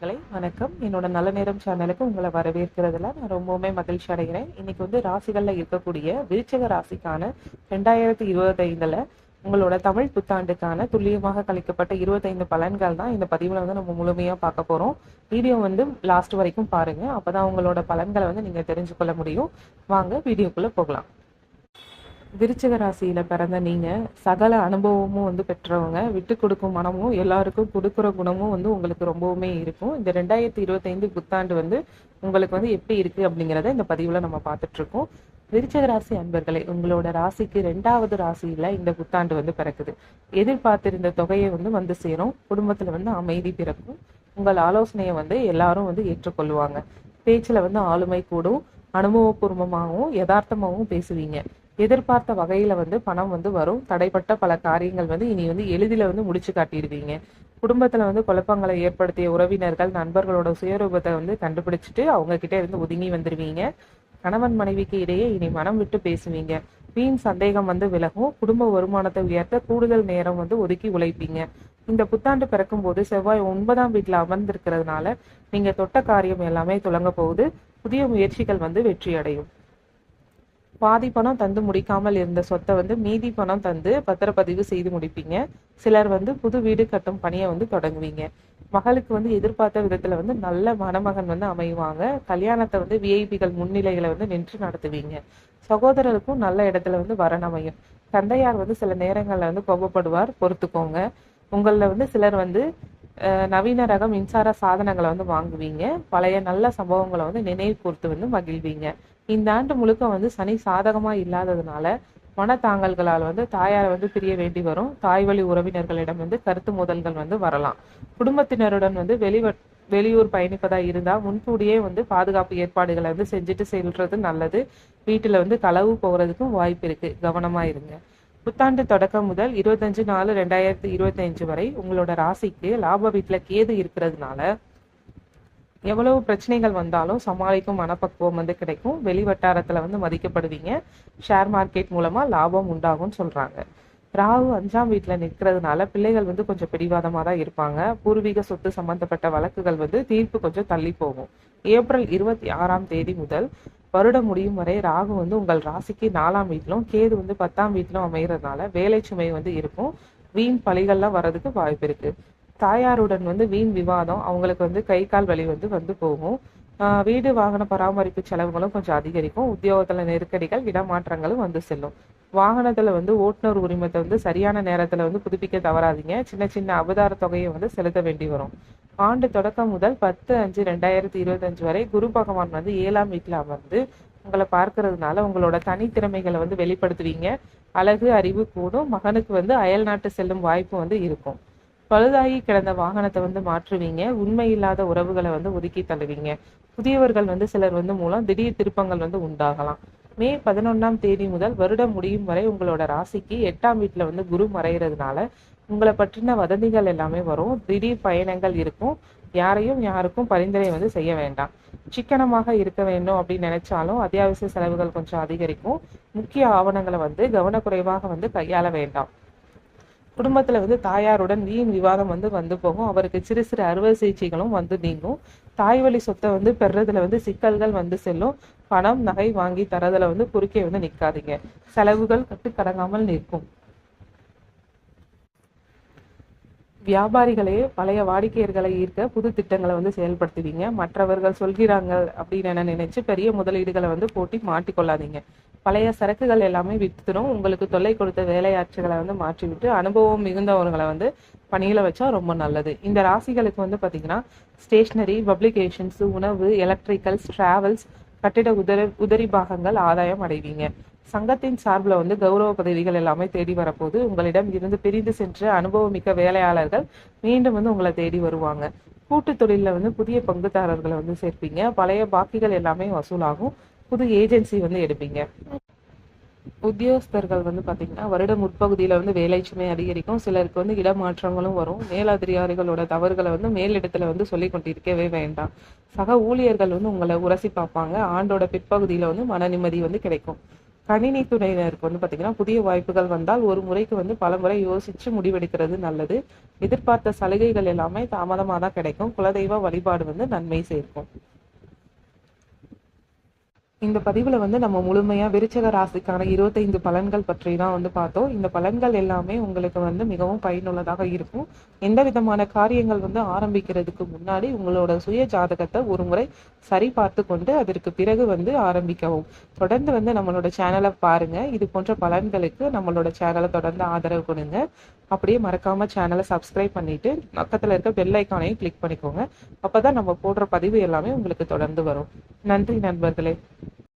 நண்பர்களே வணக்கம். என்னோட நல்ல நேரம் சேனலுக்கு உங்களை வரவேற்கிறதுல நான் ரொம்பவுமே மகிழ்ச்சி அடைகிறேன். இன்னைக்கு வந்து ராசிகள்ல இருக்கக்கூடிய விருச்சக ராசிக்கான ரெண்டாயிரத்தி இருபத்தைந்துல உங்களோட தமிழ் புத்தாண்டுக்கான துல்லியமாக கழிக்கப்பட்ட இருபத்தைந்து பலன்கள் தான் இந்த பதிவுல வந்து நம்ம முழுமையா பார்க்க போறோம். வீடியோ வந்து லாஸ்ட் வரைக்கும் பாருங்க. அப்பதான் உங்களோட பலன்களை வந்து நீங்க தெரிஞ்சு கொள்ள முடியும். வாங்க வீடியோக்குள்ள போகலாம். விருச்சிக ராசியில பிறந்த நீங்க சகல அனுபவமும் வந்து பெற்றவங்க. விட்டு கொடுக்கும் மனமும் எல்லாருக்கும் கொடுக்குற குணமும் வந்து உங்களுக்கு ரொம்பவுமே இருக்கும். இந்த ரெண்டாயிரத்தி இருபத்தைந்து புத்தாண்டு வந்து உங்களுக்கு வந்து எப்படி இருக்கு அப்படிங்கிறத இந்த பதிவுல நம்ம பார்த்துட்டு இருக்கோம். விருச்சிக ராசி அன்பர்களே உங்களோட ராசிக்கு ரெண்டாவது ராசியில இந்த புத்தாண்டு வந்து பிறக்குது. எதிர்பார்த்திருந்த தொகையை வந்து வந்து சேரும். குடும்பத்துல வந்து அமைதி பிறக்கும். உங்கள் ஆலோசனையை வந்து எல்லாரும் வந்து ஏற்றுக்கொள்வாங்க. பேச்சுல வந்து ஆளுமை கூடும். அனுபவபூர்வமாகவும் யதார்த்தமாகவும் பேசுவீங்க. எதிர்பார்த்த வகையில வந்து பணம் வந்து வரும். தடைப்பட்ட பல காரியங்கள் வந்து இனி வந்து எளிதில வந்து முடிச்சு காட்டிடுவீங்க. குடும்பத்துல வந்து குழப்பங்களை ஏற்படுத்திய உறவினர்கள் நண்பர்களோட சுயரூபத்தை வந்து கண்டுபிடிச்சிட்டு அவங்க கிட்ட இருந்து ஒதுங்கி வந்துடுவீங்க கணவன் மனைவிக்கு இடையே இனி மனம் விட்டு பேசுவீங்க. வீண் சந்தேகம் வந்து விலகும். குடும்ப வருமானத்தை உயர்த்த கூடுதல் நேரம் வந்து ஒதுக்கி உழைப்பீங்க. இந்த புத்தாண்டு பிறக்கும் போது செவ்வாய் ஒன்பதாம் வீட்டுல அமர்ந்திருக்கிறதுனால நீங்க தொட்ட காரியம் எல்லாமே துலங்க போகுது. புதிய முயற்சிகள் வந்து வெற்றி அடையும் பாதி பணம் தந்து முடிக்காமல் இருந்த சொத்தை வந்து மீதி பணம் தந்து பத்திரப்பதிவு செய்து முடிப்பீங்க. சிலர் வந்து புது வீடு கட்டும் பணியை வந்து தொடங்குவீங்க. மகளுக்கு வந்து எதிர்பார்த்த விதத்துல வந்து நல்ல மணமகன் வந்து அமைவாங்க. கல்யாணத்தை வந்து விஐபிகள் முன்னிலைகளை வந்து நின்று நடத்துவீங்க. சகோதரருக்கும் நல்ல இடத்துல வந்து வரன் அமையும். தந்தையார் வந்து சில நேரங்கள்ல வந்து கோபப்படுவார். பொறுத்துக்கோங்க. உங்களில் வந்து சிலர் வந்து அஹ், நவீன ரக மின்சார சாதனங்களை வந்து வாங்குவீங்க. பழைய நல்ல சம்பவங்களை வந்து நினைவு கூர்த்து வந்து மகிழ்வீங்க. இந்த ஆண்டு முழுக்க வந்து சனி சாதகமா இல்லாததுனால மனத்தாங்கல்களால் வந்து தாயாரை வந்து பிரிய வேண்டி வரும். தாய் வழி உறவினர்களிடம் வந்து கருத்து மோதல்கள் வந்து வரலாம். குடும்பத்தினருடன் வந்து வெளிவ வெளியூர் பயணிப்பதா இருந்தா முன்கூடியே வந்து பாதுகாப்பு ஏற்பாடுகளை வந்து செஞ்சுட்டு செல்றது நல்லது. வீட்டுல வந்து களவு போகிறதுக்கும் வாய்ப்பு இருக்கு. கவனமா இருங்க. புத்தாண்டு தொடக்கம் முதல் இருபத்தஞ்சு நாலு ரெண்டாயிரத்தி இருபத்தஞ்சு வரை உங்களோட ராசிக்கு லாப வீட்டுல கேது இருக்கிறதுனால எவ்வளவு பிரச்சனைகள் வந்தாலும் சமாளிக்கும் மனப்பக்குவம் வந்து கிடைக்கும். வெளி வட்டாரத்துல வந்து மதிக்கப்படுவீங்க. ஷேர் மார்க்கெட் மூலமா லாபம் உண்டாகும்னு சொல்றாங்க. ராகு அஞ்சாம் வீட்டுல நிற்கிறதுனால பிள்ளைகள் வந்து கொஞ்சம் பிடிவாதமா தான் இருப்பாங்க. பூர்வீக சொத்து சம்பந்தப்பட்ட வழக்குகள் வந்து தீர்ப்பு கொஞ்சம் தள்ளி போகும். ஏப்ரல் இருபத்தி ஆறாம் தேதி முதல் வருடம் முடியும் வரை ராகு வந்து உங்கள் ராசிக்கு நாலாம் வீட்டிலும் கேது வந்து பத்தாம் வீட்டிலும் அமைகிறதுனால வேலை சுமை வந்து இருக்கும். வீண் பழிகள்லாம் வர்றதுக்கு வாய்ப்பு இருக்கு. தாயாருடன் வந்து வீண் விவாதம் அவங்களுக்கு வந்து கை கால் வலி வந்து வந்து போகும். வீடு வாகன பராமரிப்பு செலவுகளும் கொஞ்சம் அதிகரிக்கும். உத்தியோகத்துல நெருக்கடிகள் இடமாற்றங்களும் வந்து செல்லும். வாகனத்துல வந்து ஓட்டுநர் உரிமத்தை வந்து சரியான நேரத்துல வந்து புதுப்பிக்க தவறாதீங்க. சின்ன சின்ன அபதார தொகையை வந்து செலுத்த வேண்டி வரும். ஆண்டு தொடக்கம் முதல் பத்து அஞ்சு ரெண்டாயிரத்தி இருபத்தஞ்சு வரை குரு பகவான் வந்து ஏழாம் வீட்டுல அமர்ந்து உங்களை பார்க்கறதுனால உங்களோட தனித்திறமைகளை வந்து வெளிப்படுத்துவீங்க. அழகு அறிவு கூடும். மகனுக்கு வந்து அயல் நாட்டு செல்லும் வாய்ப்பு வந்து இருக்கும். பழுதாகி கிடந்த வாகனத்தை வந்து மாற்றுவீங்க. உண்மை இல்லாத உறவுகளை வந்து ஒதுக்கி தள்ளுவீங்க. புதியவர்கள் வந்து சிலர் வந்து மூலம் திடீர் திருப்பங்கள் வந்து உண்டாகலாம். மே பதினொன்னாம் தேதி முதல் வருடம் முடியும் வரை உங்களோட ராசிக்கு எட்டாம் வீட்டுல வந்து குரு மறைகிறதுனால உங்களை பற்றின வதந்திகள் எல்லாமே வரும். திடீர் பயணங்கள் இருக்கும். யாரையும் யாருக்கும் பரிந்துரை வந்து செய்ய வேண்டாம். சிக்கனமாக இருக்க வேண்டும் அப்படின்னு நினைச்சாலும் அத்தியாவசிய செலவுகள் கொஞ்சம் அதிகரிக்கும். முக்கிய ஆவணங்களை வந்து கவனக்குறைவாக வந்து கையாள வேண்டாம். குடும்பத்துல வந்து தாயாருடன் வீண் விவாதம் வந்து வந்து போகும். அவருக்கு சிறு சிறு அறுவை சிகிச்சைகளும் வந்து நீங்கும். தாய் வழி சொத்தை வந்து பெறதுல வந்து சிக்கல்கள் வந்து செல்லும். பணம் நகை வாங்கி தரதுல வந்து குறுக்கே வந்து நிக்காதீங்க. செலவுகள் கட்டுக்கடங்காமல் நிற்கும். வியாபாரிகளே பழைய வாடிக்கையர்களை ஈர்க்க புது திட்டங்களை வந்து செயல்படுத்துவீங்க. மற்றவர்கள் சொல்கிறாங்க அப்படின்னு என்ன நினைச்சு பெரிய முதலீடுகளை வந்து போட்டி மாட்டிக்கொள்ளாதீங்க. பழைய சரக்குகள் எல்லாமே வித்துரும். உங்களுக்கு தொல்லை கொடுத்த வேலையாட்சிகளை வந்து மாற்றிவிட்டு அனுபவம் மிகுந்தவர்களை வந்து பணியில் வச்சா ரொம்ப நல்லது. இந்த ராசிகளுக்கு வந்து பார்த்தீங்கன்னா ஸ்டேஷ்னரி பப்ளிகேஷன்ஸ் உணவு எலக்ட்ரிக்கல்ஸ் டிராவல்ஸ் கட்டிட உதரி உதரி பாகங்கள் ஆதாயம் அடைவீங்க. சங்கத்தின் சார்பில் வந்து கௌரவ பதவிகள் எல்லாமே தேடி வரப்போது உங்களிடம் இருந்து பிரிந்து சென்ற அனுபவமிக்க வேலையாளர்கள் மீண்டும் வந்து உங்களை தேடி வருவாங்க. கூட்டு தொழிலில் வந்து புதிய பங்குதாரர்களை வந்து சேர்ப்பீங்க. பழைய பாக்கிகள் எல்லாமே வசூலாகும். புது ஏஜென்சி வந்து எடுப்பீங்க. உத்தியோகஸ்தர்கள் வந்து பாத்தீங்கன்னா வருட முற்பகுதியில வந்து வேலை சுமை அதிகரிக்கும். சிலருக்கு வந்து இடமாற்றங்களும் வரும். மேலதிகாரிகளோட தவறுகளை வந்து மேலிடத்துல வந்து சொல்லி கொண்டிருக்கவே வேண்டாம். சக ஊழியர்கள் வந்து உங்களை உரசி பார்ப்பாங்க. ஆண்டோட பிற்பகுதியில வந்து மன நிம்மதி வந்து கிடைக்கும். கணினி துறையினருக்கு வந்து பார்த்தீங்கன்னா புதிய வாய்ப்புகள் வந்தால் ஒரு முறைக்கு வந்து பல முறை யோசிச்சு முடிவெடுக்கிறது நல்லது. எதிர்பார்த்த சலுகைகள் எல்லாமே தாமதமாக தான் கிடைக்கும். குலதெய்வ வழிபாடு வந்து நன்மை சேர்க்கும். இந்த பதிவில் வந்து நம்ம முழுமையாக விருச்சக ராசிக்கான இருபத்தைந்து பலன்கள் பற்றி தான் வந்து பார்த்தோம். இந்த பலன்கள் எல்லாமே உங்களுக்கு வந்து மிகவும் பயனுள்ளதாக இருக்கும். எந்த விதமான காரியங்கள் வந்து ஆரம்பிக்கிறதுக்கு முன்னாடி உங்களோட சுய ஜாதகத்தை ஒரு முறை சரி பார்த்து கொண்டு அதற்கு பிறகு வந்து ஆரம்பிக்கவும். தொடர்ந்து வந்து நம்மளோட சேனலை பாருங்க. இது போன்ற பலன்களுக்கு நம்மளோட சேனலை தொடர்ந்து ஆதரவு கொடுங்க. அப்படியே மறக்காம சேனலை சப்ஸ்கிரைப் பண்ணிட்டு பக்கத்தில் இருக்க பெல் ஐக்கானையும் கிளிக் பண்ணிக்கோங்க. அப்பதான் நம்ம போடுற பதிவு எல்லாமே உங்களுக்கு தொடர்ந்து வரும். நன்றி நண்பர்களே.